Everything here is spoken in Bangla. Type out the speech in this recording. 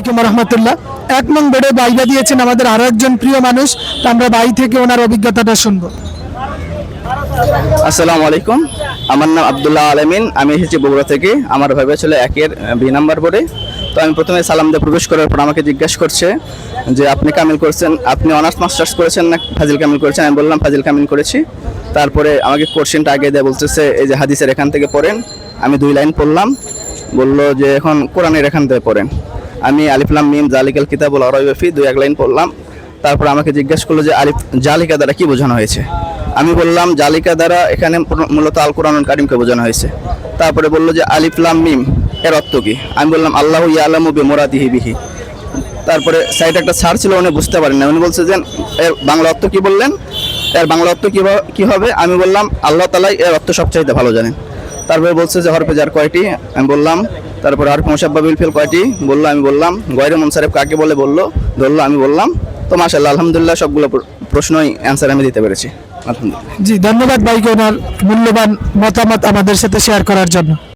আলাইকুম রহমতুল্লাহ। এক নং বেডে বাইবা দিয়েছেন আমাদের আরও একজন প্রিয় মানুষ। তা আমরা বাই থেকে ওনার অভিজ্ঞতাটা শুনব। আসসালামু আলাইকুম। আমার নাম আব্দুল্লাহ আলমিন। আমি এসেছি বগুড়া থেকে। আমার ভাইবা ছিল একের বি নাম্বার বোর্ডে। তো আমি প্রথমে সালাম দিয়ে প্রবেশ করার পর আমাকে জিজ্ঞেস করছে যে, আপনি কামিল করেছেন? আপনি অনার্স, মাস্টার্স করেছেন না ফাজিল কামিল করেছেন? আমি বললাম, ফাজিল কামিল করেছি। তারপরে আমাকে কোশ্চেনটা আগে দিয়ে বলতেছে, এই যে হাদিসের এখান থেকে পড়েন। আমি দুই লাইন পড়লাম। বলল যে, এখন কোরআনের এখান থেকে পড়েন। আমি আলিফলাম মিম জালিকাল কিতাবুল অরয়ফি দুই এক লাইন পড়লাম। তারপর আমাকে জিজ্ঞেস করল যে আলিফ, জালিকা দ্বারা কি বোঝানো হয়েছে? আমি বললাম, জালিকা দ্বারা এখানে মূলত আল কোরআন কারিমকে বোঝানো হয়েছে। তারপরে বলল যে আলিফলাম মিম, এর অর্থ কি? আমি বললাম, আল্লাহ ইয়ালামু বি মোরাদিহি বিহি। তারপরে সাইড একটা সার ছিল, উনি বুঝতে পারেন না উনি বলছে যে, এর বাংলা অর্থ কি বললেন? এর বাংলা অর্থ কি হবে? আমি বললাম, আল্লাহ তালাই এর অর্থ সবচাইতে ভালো জানেন। তারপরে বলছে যে হরফে যার কয়টি? আমি বললাম তারপরে মোশাব বাবিল ফেল কয়টি? বলল, আমি বললাম। গয়রে মনসারেফ কাকে বলে বলল? ধরলো, আমি বললাম। তো মাসাল্লাহ আলহামদুলিল্লাহ সবগুলো প্রশ্নই অ্যান্সার আমি দিতে পেরেছি। আলহামদুলিল্লাহ। জি, ধন্যবাদ ভাইকে ওনার মূল্যবান মতামত আমাদের সাথে শেয়ার করার জন্য।